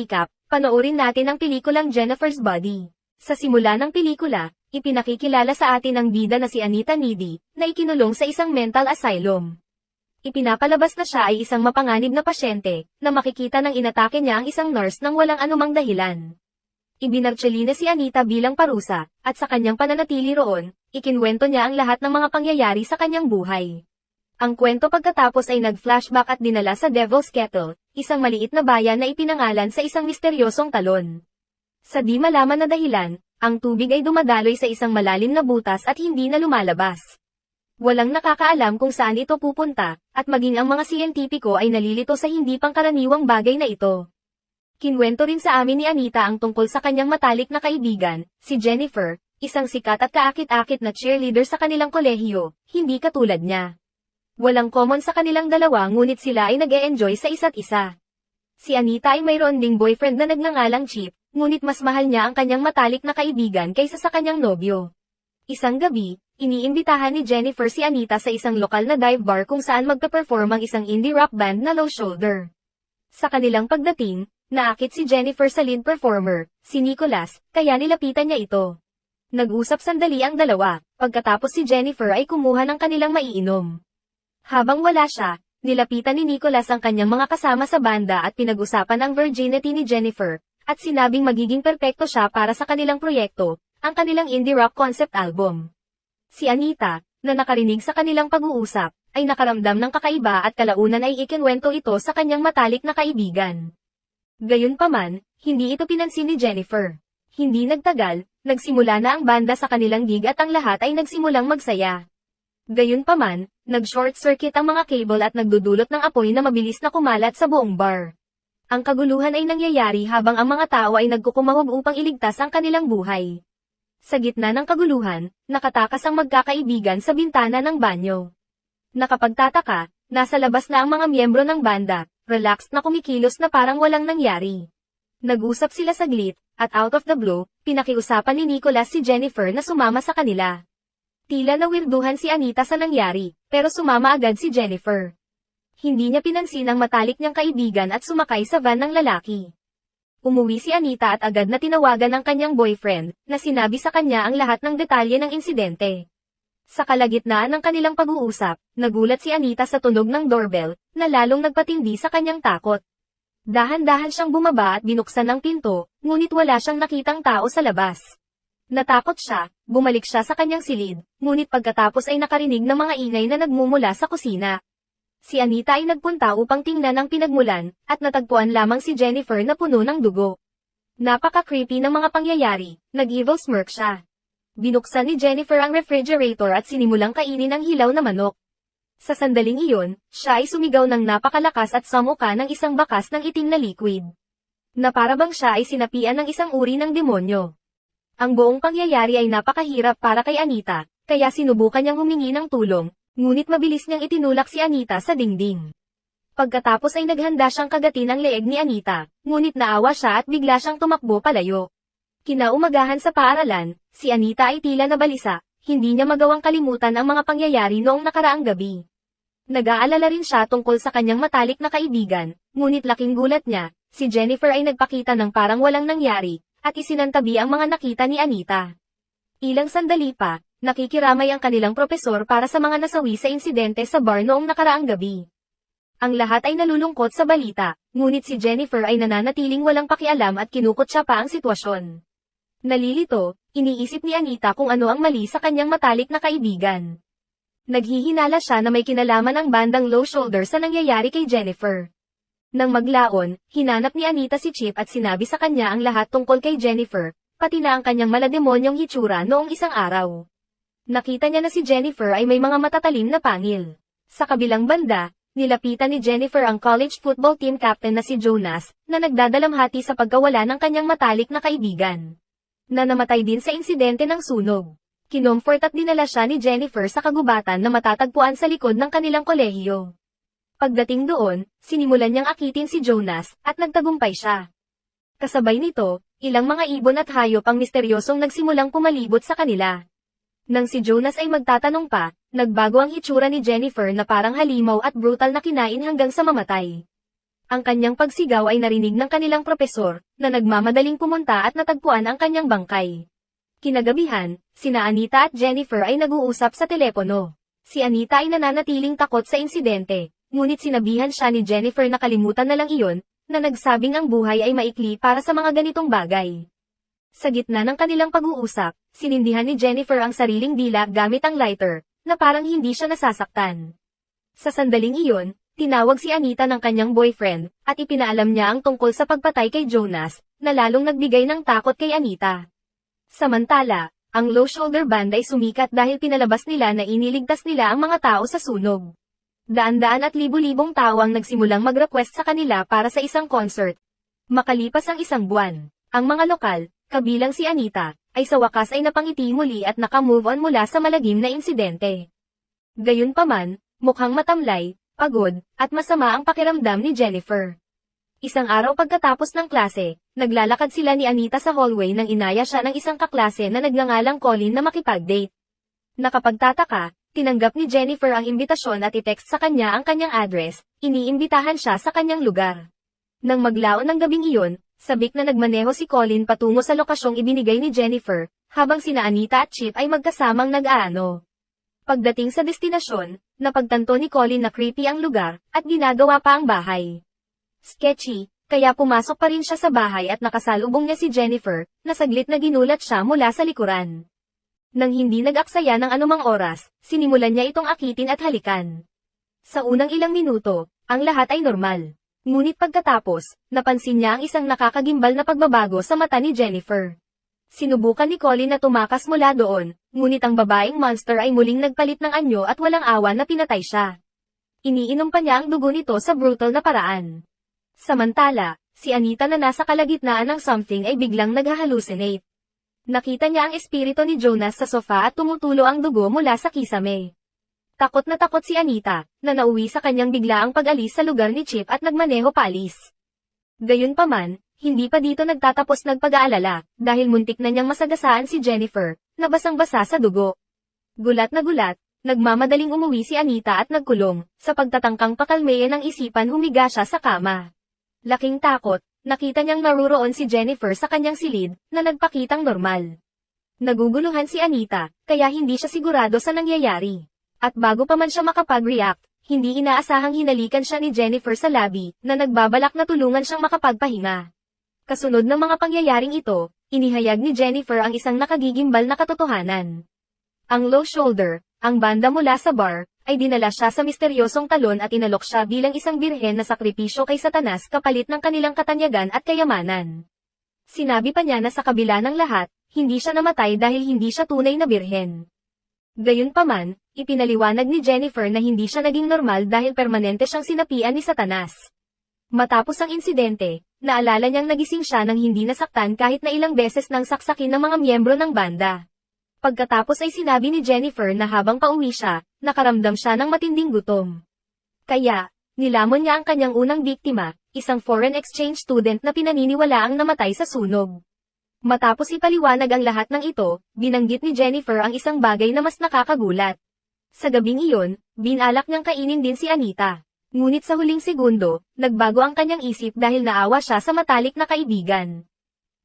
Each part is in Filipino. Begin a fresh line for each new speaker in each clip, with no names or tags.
Recap, panoorin natin ang pelikulang Jennifer's Body. Sa simula ng pelikula, ipinakikilala sa atin ang bida na si Anita Needy, na ikinulong sa isang mental asylum. Ipinapalabas na siya ay isang mapanganib na pasyente, na makikita ng inatake niya ang isang nurse nang walang anumang dahilan. Ibinartsyelina si Anita bilang parusa, at sa kanyang pananatili roon, ikinwento niya ang lahat ng mga pangyayari sa kanyang buhay. Ang kwento pagkatapos ay nag-flashback at dinala sa Devil's Kettle, isang maliit na bayan na ipinangalan sa isang misteryosong talon. Sa di malaman na dahilan, ang tubig ay dumadaloy sa isang malalim na butas at hindi na lumalabas. Walang nakakaalam kung saan ito pupunta, at maging ang mga siyentipiko ay nalilito sa hindi pangkaraniwang bagay na ito. Kinwento rin sa amin ni Anita ang tungkol sa kanyang matalik na kaibigan, si Jennifer, isang sikat at kaakit-akit na cheerleader sa kanilang kolehiyo, hindi katulad niya. Walang common sa kanilang dalawa ngunit sila ay nag-e-enjoy sa isa't isa. Si Anita ay mayroon ding boyfriend na nagngangalang Chip, ngunit mas mahal niya ang kanyang matalik na kaibigan kaysa sa kanyang nobyo. Isang gabi, iniimbitahan ni Jennifer si Anita sa isang lokal na dive bar kung saan magpe-perform ang isang indie rock band na Low Shoulder. Sa kanilang pagdating, naakit si Jennifer sa lead performer, si Nicholas, kaya nilapitan niya ito. Nag-usap sandali ang dalawa, pagkatapos si Jennifer ay kumuha ng kanilang maiinom. Habang wala siya, nilapitan ni Nicholas ang kanyang mga kasama sa banda at pinag-usapan ang virginity ni Jennifer, at sinabing magiging perpekto siya para sa kanilang proyekto, ang kanilang indie rock concept album. Si Anita, na nakarinig sa kanilang pag-uusap, ay nakaramdam ng kakaiba at kalaunan ay ikinwento ito sa kanyang matalik na kaibigan. Gayunpaman, hindi ito pinansin ni Jennifer. Hindi nagtagal, nagsimula na ang banda sa kanilang gig at ang lahat ay nagsimulang magsaya. Gayunpaman, nag-short circuit ang mga cable at nagdudulot ng apoy na mabilis na kumalat sa buong bar. Ang kaguluhan ay nangyayari habang ang mga tao ay nagkukumahog upang iligtas ang kanilang buhay. Sa gitna ng kaguluhan, nakatakas ang magkakaibigan sa bintana ng banyo. Nakapagtataka, nasa labas na ang mga miyembro ng banda, relaxed na kumikilos na parang walang nangyari. Nag-usap sila saglit, at out of the blue, pinakiusapan ni Nicholas si Jennifer na sumama sa kanila. Tila nawirduhan si Anita sa nangyari, pero sumama agad si Jennifer. Hindi niya pinansin ang matalik niyang kaibigan at sumakay sa van ng lalaki. Umuwi si Anita at agad na tinawagan ang kanyang boyfriend, na sinabi sa kanya ang lahat ng detalye ng insidente. Sa kalagitnaan ng kanilang pag-uusap, nagulat si Anita sa tunog ng doorbell, na lalong nagpatindi sa kanyang takot. Dahan-dahan siyang bumaba at binuksan ang pinto, ngunit wala siyang nakitang tao sa labas. Natakot siya, bumalik siya sa kanyang silid, ngunit pagkatapos ay nakarinig ng mga ingay na nagmumula sa kusina. Si Anita ay nagpunta upang tingnan ang pinagmulan, at natagpuan lamang si Jennifer na puno ng dugo. Napaka-creepy ng mga pangyayari, nag-evil smirk siya. Binuksan ni Jennifer ang refrigerator at sinimulang kainin ang hilaw na manok. Sa sandaling iyon, siya ay sumigaw ng napakalakas at samuka ng isang bakas ng itim na liquid. Na para bang siya ay sinapian ng isang uri ng demonyo. Ang buong pangyayari ay napakahirap para kay Anita, kaya sinubukan niyang humingi ng tulong, ngunit mabilis niyang itinulak si Anita sa dingding. Pagkatapos ay naghanda siyang kagatin ang leeg ni Anita, ngunit naawa siya at bigla siyang tumakbo palayo. Kinaumagahan sa paaralan, si Anita ay tila nabalisa, hindi niya magawang kalimutan ang mga pangyayari noong nakaraang gabi. Nag-aalala rin siya tungkol sa kanyang matalik na kaibigan, ngunit laking gulat niya, si Jennifer ay nagpakita ng parang walang nangyari, at isinantabi ang mga nakita ni Anita. Ilang sandali pa, nakikiramay ang kanilang propesor para sa mga nasawi sa insidente sa bar noong nakaraang gabi. Ang lahat ay nalulungkot sa balita, ngunit si Jennifer ay nananatiling walang pakialam at kinukot siya pa ang sitwasyon. Nalilito, iniisip ni Anita kung ano ang mali sa kanyang matalik na kaibigan. Naghihinala siya na may kinalaman ang bandang low shoulder sa nangyayari kay Jennifer. Nang maglaon, hinanap ni Anita si Chip at sinabi sa kanya ang lahat tungkol kay Jennifer, pati na ang kanyang malademonyong hitsura noong isang araw. Nakita niya na si Jennifer ay may mga matatalim na pangil. Sa kabilang banda, nilapitan ni Jennifer ang college football team captain na si Jonas, na nagdadalamhati sa pagkawala ng kanyang matalik na kaibigan. Na namatay din sa insidente ng sunog. Kinomfort at dinala siya ni Jennifer sa kagubatan na matatagpuan sa likod ng kanilang kolehiyo. Pagdating doon, sinimulan niyang akitin si Jonas, at nagtagumpay siya. Kasabay nito, ilang mga ibon at hayop ang misteryosong nagsimulang pumalibot sa kanila. Nang si Jonas ay magtatanong pa, nagbago ang hitsura ni Jennifer na parang halimaw at brutal na kinain hanggang sa mamatay. Ang kanyang pagsigaw ay narinig ng kanilang propesor, na nagmamadaling pumunta at natagpuan ang kanyang bangkay. Kinagabihan, sina Anita at Jennifer ay nag-uusap sa telepono. Si Anita ay nananatiling takot sa insidente, ngunit sinabihan siya ni Jennifer na kalimutan na lang iyon, na nagsabing ang buhay ay maikli para sa mga ganitong bagay. Sa gitna ng kanilang pag-uusap, sinindihan ni Jennifer ang sariling dila gamit ang lighter, na parang hindi siya nasasaktan. Sa sandaling iyon, tinawag si Anita ng kanyang boyfriend, at ipinaalam niya ang tungkol sa pagpatay kay Jonas, na lalong nagbigay ng takot kay Anita. Samantala, ang low shoulder band ay sumikat dahil pinalabas nila na iniligtas nila ang mga tao sa sunog. Daan-daan at libu-libong tao ang nagsimulang mag-request sa kanila para sa isang concert. Makalipas ang isang buwan, ang mga lokal, kabilang si Anita, ay sa wakas ay napangiti muli at nakamove on mula sa malagim na insidente. Gayunpaman, mukhang matamlay, pagod, at masama ang pakiramdam ni Jennifer. Isang araw pagkatapos ng klase, naglalakad sila ni Anita sa hallway nang inaya siya ng isang kaklase na nagngangalang Colin na makipag-date. Nakapagtataka, tinanggap ni Jennifer ang imbitasyon at i-text sa kanya ang kanyang address, iniimbitahan siya sa kanyang lugar. Nang maglaon ng gabing iyon, sabik na nagmaneho si Colin patungo sa lokasyong ibinigay ni Jennifer, habang sina Anita at Chip ay magkasamang nag-aano. Pagdating sa destinasyon, napagtanto ni Colin na creepy ang lugar, at ginagawa pa ang bahay. Sketchy, kaya pumasok pa rin siya sa bahay at nakasalubong niya si Jennifer, na saglit na ginulat siya mula sa likuran. Nang hindi nag-aksaya ng anumang oras, sinimulan niya itong akitin at halikan. Sa unang ilang minuto, ang lahat ay normal. Ngunit pagkatapos, napansin niya ang isang nakakagimbal na pagbabago sa mata ni Jennifer. Sinubukan ni Colin na tumakas mula doon, ngunit ang babaeng monster ay muling nagpalit ng anyo at walang awa na pinatay siya. Iniinom pa niya ang dugo nito sa brutal na paraan. Samantala, si Anita na nasa kalagitnaan ng something ay biglang naghahalucinate. Nakita niya ang espiritu ni Jonas sa sofa at tumutulo ang dugo mula sa kisame. Takot na takot si Anita, na nauwi sa kanyang biglaang pag-alis sa lugar ni Chip at nagmaneho paalis. Gayunpaman, hindi pa dito nagtatapos nagpag-aalala, dahil muntik na niyang masagasaan si Jennifer, na basang-basa sa dugo. Gulat na gulat, nagmamadaling umuwi si Anita at nagkulong, sa pagtatangkang pakalmeyan ng isipan humiga siya sa kama. Laking takot, nakita niyang naruroon si Jennifer sa kanyang silid, na nagpakitang normal. Naguguluhan si Anita, kaya hindi siya sigurado sa nangyayari. At bago pa man siya makapag-react, hindi inaasahang hinalikan siya ni Jennifer sa labi, na nagbabalak na tulungan siyang makapagpahinga. Kasunod ng mga pangyayaring ito, inihayag ni Jennifer ang isang nakagigimbal na katotohanan. Ang low shoulder, ang banda mula sa bar, ay dinala siya sa misteryosong talon at inalok siya bilang isang birhen na sakripisyo kay Satanas kapalit ng kanilang katanyagan at kayamanan. Sinabi pa niya na sa kabila ng lahat, hindi siya namatay dahil hindi siya tunay na birhen. Gayunpaman, ipinaliwanag ni Jennifer na hindi siya naging normal dahil permanente siyang sinapian ni Satanas. Matapos ang insidente, naalala niyang nagising siya nang hindi nasaktan kahit na ilang beses nang saksakin ng mga miyembro ng banda. Pagkatapos ay sinabi ni Jennifer na habang pauwi siya, nakaramdam siya ng matinding gutom. Kaya, nilamon niya ang kanyang unang biktima, isang foreign exchange student na pinaniniwalaang namatay sa sunog. Matapos ipaliwanag ang lahat ng ito, binanggit ni Jennifer ang isang bagay na mas nakakagulat. Sa gabing iyon, binalak niyang kainin din si Anita. Ngunit sa huling segundo, nagbago ang kanyang isip dahil naawa siya sa matalik na kaibigan.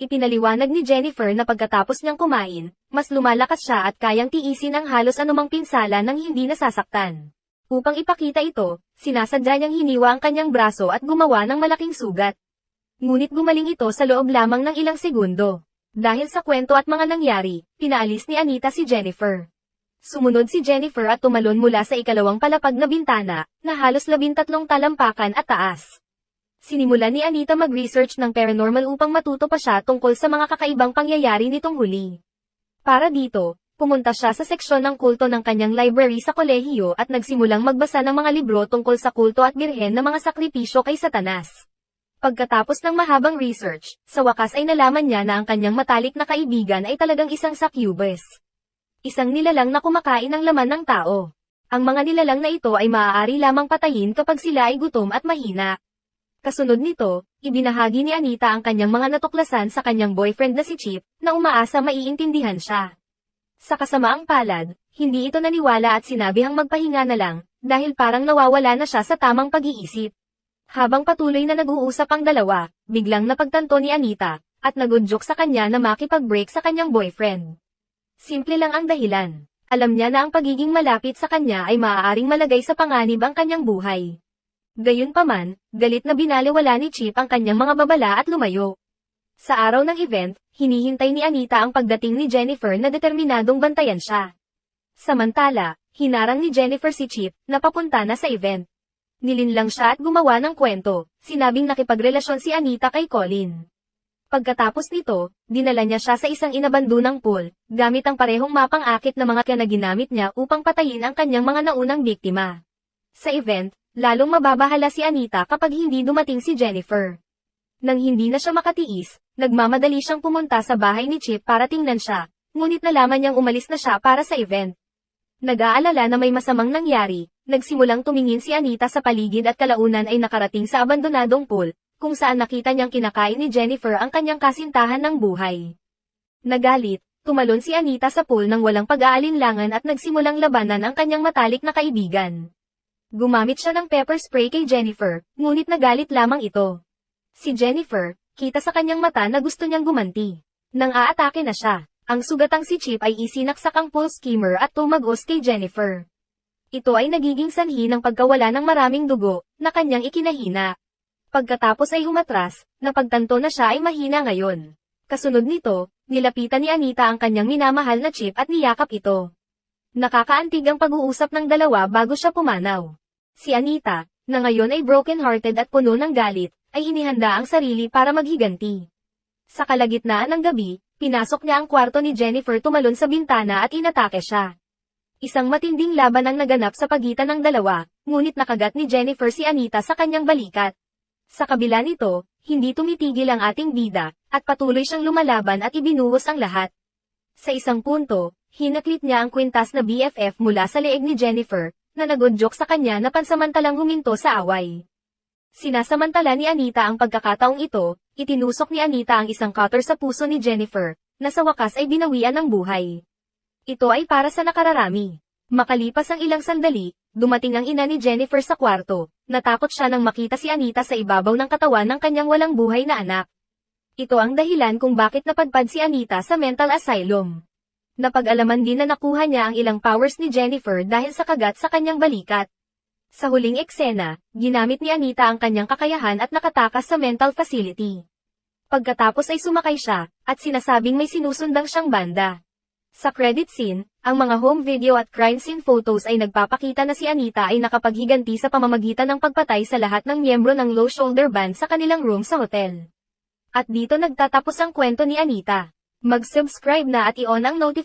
Ipinaliwanag ni Jennifer na pagkatapos niyang kumain, mas lumalakas siya at kayang tiisin ang halos anumang pinsala nang hindi nasasaktan. Upang ipakita ito, sinasadya niyang hiniwa ang kanyang braso at gumawa ng malaking sugat. Ngunit gumaling ito sa loob lamang ng ilang segundo. Dahil sa kwento at mga nangyari, pinaalis ni Anita si Jennifer. Sumunod si Jennifer at tumalon mula sa ikalawang palapag na bintana, na halos labintatlong talampakan at taas. Sinimula ni Anita mag-research ng paranormal upang matuto pa siya tungkol sa mga kakaibang pangyayari nitong huli. Para dito, pumunta siya sa seksyon ng kulto ng kanyang library sa kolehiyo at nagsimulang magbasa ng mga libro tungkol sa kulto at birhen ng mga sakripisyo kay Satanas. Pagkatapos ng mahabang research, sa wakas ay nalaman niya na ang kanyang matalik na kaibigan ay talagang isang succubus. Isang nilalang na kumakain ng laman ng tao. Ang mga nilalang na ito ay maaari lamang patayin kapag sila ay gutom at mahina. Kasunod nito, ibinahagi ni Anita ang kanyang mga natuklasan sa kanyang boyfriend na si Chip, na umaasa maiintindihan siya. Sa kasamaang palad, hindi ito naniwala at sinabihang magpahinga na lang, dahil parang nawawala na siya sa tamang pag-iisip. Habang patuloy na nag-uusap ang dalawa, biglang napagtanto ni Anita, at nagudyok sa kanya na makipag-break sa kanyang boyfriend. Simple lang ang dahilan. Alam niya na ang pagiging malapit sa kanya ay maaaring malagay sa panganib ang kanyang buhay. Gayunpaman, galit na binaliwala ni Chip ang kanyang mga babala at lumayo. Sa araw ng event, hinihintay ni Anita ang pagdating ni Jennifer na determinadong bantayan siya. Samantala, hinarang ni Jennifer si Chip na papunta na sa event. Nilinlang siya at gumawa ng kwento, sinabing nakipagrelasyon si Anita kay Colin. Pagkatapos nito, dinala niya siya sa isang inabandunang pool, gamit ang parehong mapang akit na mga na ginamit niya upang patayin ang kanyang mga naunang biktima. Sa event, lalong mababahala si Anita kapag hindi dumating si Jennifer. Nang hindi na siya makatiis, nagmamadali siyang pumunta sa bahay ni Chip para tingnan siya, ngunit nalaman niyang umalis na siya para sa event. Nag-aalala na may masamang nangyari, nagsimulang tumingin si Anita sa paligid at kalaunan ay nakarating sa abandonadong pool, kung saan nakita niyang kinakain ni Jennifer ang kanyang kasintahan ng buhay. Nagalit, tumalon si Anita sa pool nang walang pag-aalinlangan at nagsimulang labanan ang kanyang matalik na kaibigan. Gumamit siya ng pepper spray kay Jennifer, ngunit nagalit lamang ito. Si Jennifer, kita sa kanyang mata na gusto niyang gumanti. Nang aatake na siya, ang sugatang si Chip ay isinaksak ang pool skimmer at tumagos kay Jennifer. Ito ay nagiging sanhi ng pagkawala ng maraming dugo, na kanyang ikinahina. Pagkatapos ay humatras, napagtanto na siya ay mahina ngayon. Kasunod nito, nilapitan ni Anita ang kanyang minamahal na chip at niyakap ito. Nakakaantig ang pag-uusap ng dalawa bago siya pumanaw. Si Anita, na ngayon ay broken-hearted at puno ng galit, ay inihanda ang sarili para maghiganti. Sa kalagitnaan ng gabi, pinasok niya ang kwarto ni Jennifer tumalon sa bintana at inatake siya. Isang matinding laban ang naganap sa pagitan ng dalawa, ngunit nakagat ni Jennifer si Anita sa kanyang balikat. Sa kabila nito, hindi tumitigil ang ating bida, at patuloy siyang lumalaban at ibinuhos ang lahat. Sa isang punto, hinaklit niya ang kwintas na BFF mula sa leeg ni Jennifer, na nagudyok sa kanya na pansamantalang huminto sa away. Sinasamantala ni Anita ang pagkakataong ito, itinusok ni Anita ang isang cutter sa puso ni Jennifer, na sa wakas ay binawian ng buhay. Ito ay para sa nakararami. Makalipas ang ilang sandali, dumating ang ina ni Jennifer sa kwarto, natakot siya nang makita si Anita sa ibabaw ng katawan ng kanyang walang buhay na anak. Ito ang dahilan kung bakit napadpad si Anita sa mental asylum. Napag-alaman din na nakuha niya ang ilang powers ni Jennifer dahil sa kagat sa kanyang balikat. Sa huling eksena, ginamit ni Anita ang kanyang kakayahan at nakatakas sa mental facility. Pagkatapos ay sumakay siya, at sinasabing may sinusundang siyang banda. Sa credit scene, ang mga home video at crime scene photos ay nagpapakita na si Anita ay nakapaghiganti sa pamamagitan ng pagpatay sa lahat ng miyembro ng low shoulder band sa kanilang room sa hotel. At dito nagtatapos ang kwento ni Anita. Mag-subscribe na at i-on ang notification